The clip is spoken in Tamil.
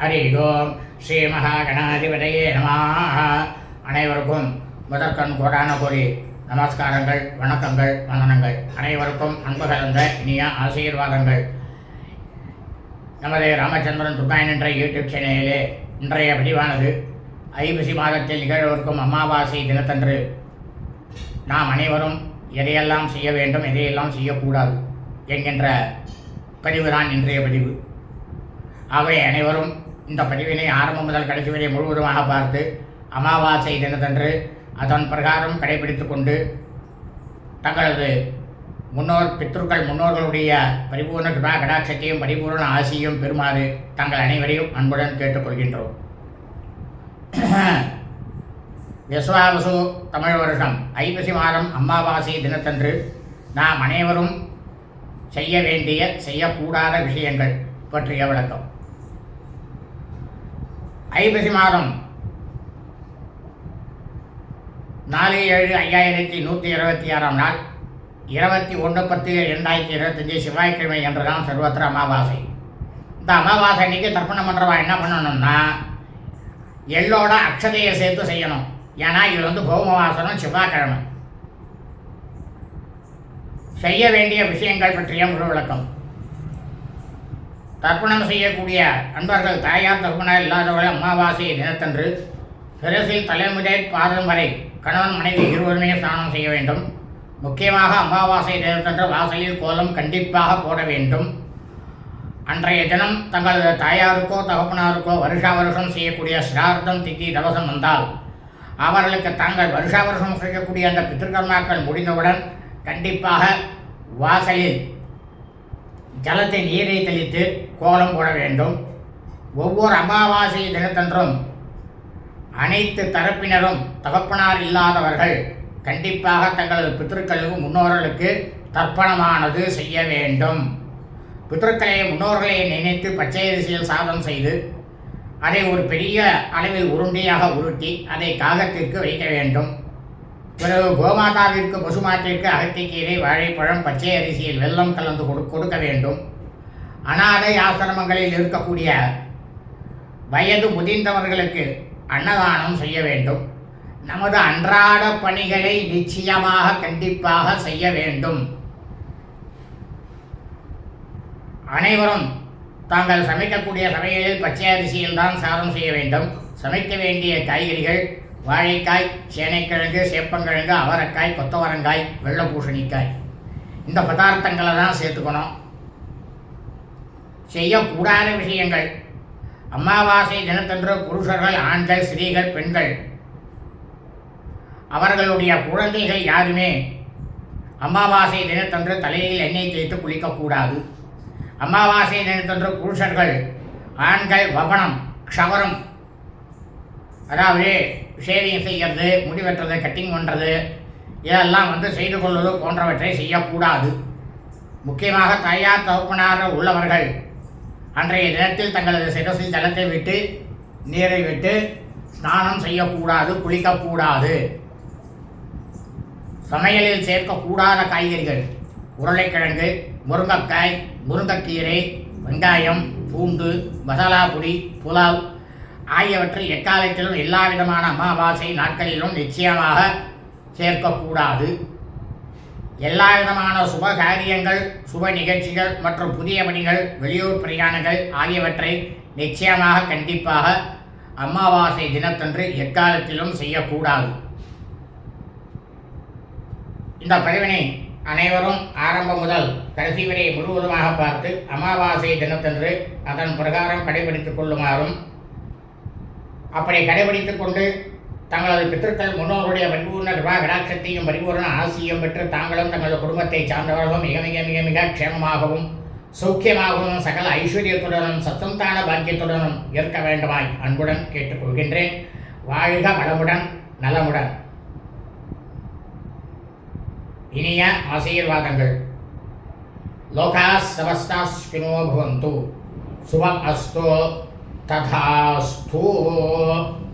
ஹரி ஓம் ஸ்ரீ மகாகணாதிபதியே நம அனைவருக்கும் முதற்கண் கோடான கோடி நமஸ்காரங்கள் வணக்கங்கள் வந்தனங்கள் அனைவருக்கும் அன்பு கலந்த இனிய ஆசீர்வாதங்கள். நமது ராமச்சந்திரன் துர்காயன் என்ற யூடியூப் சேனலிலே இன்றைய பதிவானது ஐபிசி மாதத்தில் நிகழவிருக்கும் அமாவாசை தினத்தன்று. நாம் அனைவரும் எதையெல்லாம் செய்ய வேண்டும் எதையெல்லாம் செய்யக்கூடாது என்கின்ற பதிவுதான் இன்றைய பதிவு. ஆகவே அனைவரும் இந்த பதிவினை ஆரம்பம் முதல் கடைசி வரை முழுவதுமாக பார்த்து அமாவாசை தினத்தன்று அதன் பிரகாரம் கடைபிடித்து கொண்டு தங்களது முன்னோர் பித்ருக்கள் முன்னோர்களுடைய பரிபூர்ண கிருபா கடாட்சத்தையும் பரிபூர்ண ஆசியும் பெறுமாறு தங்கள் அனைவரையும் அன்புடன் கேட்டுக்கொள்கின்றோம். விஸ்வாவசு தமிழ் வருஷம் ஐப்பசி மாதம் அமாவாசை தினத்தன்று நாம் அனைவரும் செய்ய வேண்டிய செய்யக்கூடாத விஷயங்கள் பற்றிய விளக்கம். ஐப்பசி மாதம் நாலு ஏழு ஐயாயிரத்தி நூற்றி இருபத்தி ஆறாம் நாள் இருபத்தி ஒன்று பத்து ரெண்டாயிரத்தி இருபத்தஞ்சி செவ்வாய்க்கிழமை என்று தான் சர்வத்திர அமாவாசை. இந்த அமாவாசை அன்னைக்கு தர்ப்பணம் பண்ணுறவா என்ன பண்ணணும்னா எள்ளோட அக்ஷதையை சேர்த்து செய்யணும். ஏன்னா இது வந்து பௌமவாசனம் செவ்வாய்க்கிழமை. செய்ய வேண்டிய விஷயங்கள் பற்றிய முழு விளக்கம். தர்ப்பணம் செய்யக்கூடிய அன்பர்கள் தாயார் தர்ப்பணம் இல்லாதவர்கள் அமாவாசை தினத்தன்று சிரசில் தலைமுறை பாதம் வரை கணவன் மனைவி இருவருமே ஸ்நானம் செய்ய வேண்டும். முக்கியமாக அமாவாசை தினத்தன்று வாசலில் கோலம் கண்டிப்பாக போட வேண்டும். அன்றைய தினம் தங்களது தாயாருக்கோ தகப்பனாருக்கோ வருஷா வருஷம் செய்யக்கூடிய சிரார்த்தம் திதி தவசம் வந்தால் அவர்களுக்கு தாங்கள் வருஷா வருஷம் செய்யக்கூடிய அந்த பித்திருக்கர்மாக்கள் முடிந்தவுடன் கண்டிப்பாக வாசலில் ஜலத்தை நீரை தெளித்து கோலம் போட வேண்டும். ஒவ்வொரு அமாவாசை தினத்தன்றும் அனைத்து தரப்பினரும் தகப்பனார் இல்லாதவர்கள் கண்டிப்பாக தங்களது பித்திருக்களுக்கு முன்னோர்களுக்கு தர்ப்பணமானது செய்ய வேண்டும். பித்திருக்களை முன்னோர்களை நினைத்து பச்சையரிசியில் சாதம் செய்து அதை ஒரு பெரிய அளவில் உருண்டையாக உருட்டி அதை காகத்திற்கு வைக்க வேண்டும். பிறகு கோமாதாவிற்கு பசுமாட்டிற்கு அகத்திக்கீரை வாழைப்பழம் பச்சை அரிசியில் வெள்ளம் கலந்து கொடு கொடுக்க வேண்டும். அனாதை ஆசிரமங்களில் இருக்கக்கூடிய வயது முதிர்ந்தவர்களுக்கு அன்னதானம் செய்ய வேண்டும். நமது அன்றாட பணிகளை நிச்சயமாக கண்டிப்பாக செய்ய வேண்டும். அனைவரும் தாங்கள் சமைக்கக்கூடிய சமையலில் பச்சை அரிசியில் தான் சாதம் செய்ய வேண்டும். சமைக்க வேண்டிய காய்கறிகள் வாழைக்காய் சேனைக்கிழங்கு சேப்பங்கிழங்கு அவரைக்காய் கொத்தவரங்காய் வெள்ளை பூசணிக்காய் இந்த பதார்த்தங்களை தான் சேர்த்துக்கணும். செய்யக்கூடாத விஷயங்கள். அமாவாசை தினத்தன்று புருஷர்கள் ஆண்கள் ஸ்திரீகள் பெண்கள். அவர்களுடைய குழந்தைகள் யாருமே அமாவாசை தினத்தன்று தலையில் எண்ணெய் தேய்த்து குளிக்கக்கூடாது. அமாவாசை தினத்தன்று புருஷர்கள் ஆண்கள் வபனம் க்ஷவரம் அதாவது ஷேவிங் செய்கிறது முடி வெட்டுறது கட்டிங் பண்ணுறது இதெல்லாம் வந்து செய்து கொள்வது போன்றவற்றை செய்யக்கூடாது. முக்கியமாக தாயார் தகப்பனார் உள்ளவர்கள் அன்றைய தினத்தில் தங்களது சிரசில் ஜலத்தை விட்டு நீரை விட்டு ஸ்நானம் செய்யக்கூடாது குளிக்கக்கூடாது. சமையலில் சேர்க்கக்கூடாத காய்கறிகள் உருளைக்கிழங்கு முருங்கைக்காய் முருங்கைக்கீரை வெங்காயம் பூண்டு மசாலா பொடி புலாவ் ஆகியவற்றை எக்காலத்திலும் எல்லா விதமான அமாவாசை நாட்களிலும் நிச்சயமாக சேர்க்கக்கூடாது. எல்லா விதமான சுப காரியங்கள் சுப நிகழ்ச்சிகள் மற்றும் புதிய பணிகள் வெளியூர் பிரயாணங்கள் ஆகியவற்றை நிச்சயமாக கண்டிப்பாக அமாவாசை தினத்தன்று எக்காலத்திலும் செய்யக்கூடாது. இந்த பதிவினை அனைவரும் ஆரம்பம் முதல் கடைசி வரை முழுவதுமாக பார்த்து அமாவாசை தினத்தன்று அதன் பிரகாரம் கடைபிடித்துக் கொள்ளுமாறும் அப்படி கடைபிடித்துக் கொண்டு தங்களது பித்திருக்கள் முன்னோருடைய பரிபூர்ண கிருபா கடாட்சத்தையும் பரிபூர்ண ஆசியும் பெற்று தாங்களும் தங்களது குடும்பத்தை சார்ந்தவர்களும் மிக மிக மிக மிக க்ஷேமமாகவும் சௌக்கியமாகவும் சகல ஐஸ்வர்யத்துடனும் சத்தந்தான பாக்கியத்துடனும் இருக்க வேண்டுமாய் அன்புடன் கேட்டுக்கொள்கின்றேன். வாழ்க வளமுடன் நலமுடன். இனிய ஆசீர்வாதங்கள். லோகா சமஸ்தா ஸ்பினோ பவந்து. சுபம் அஸ்தோ. 他他是土。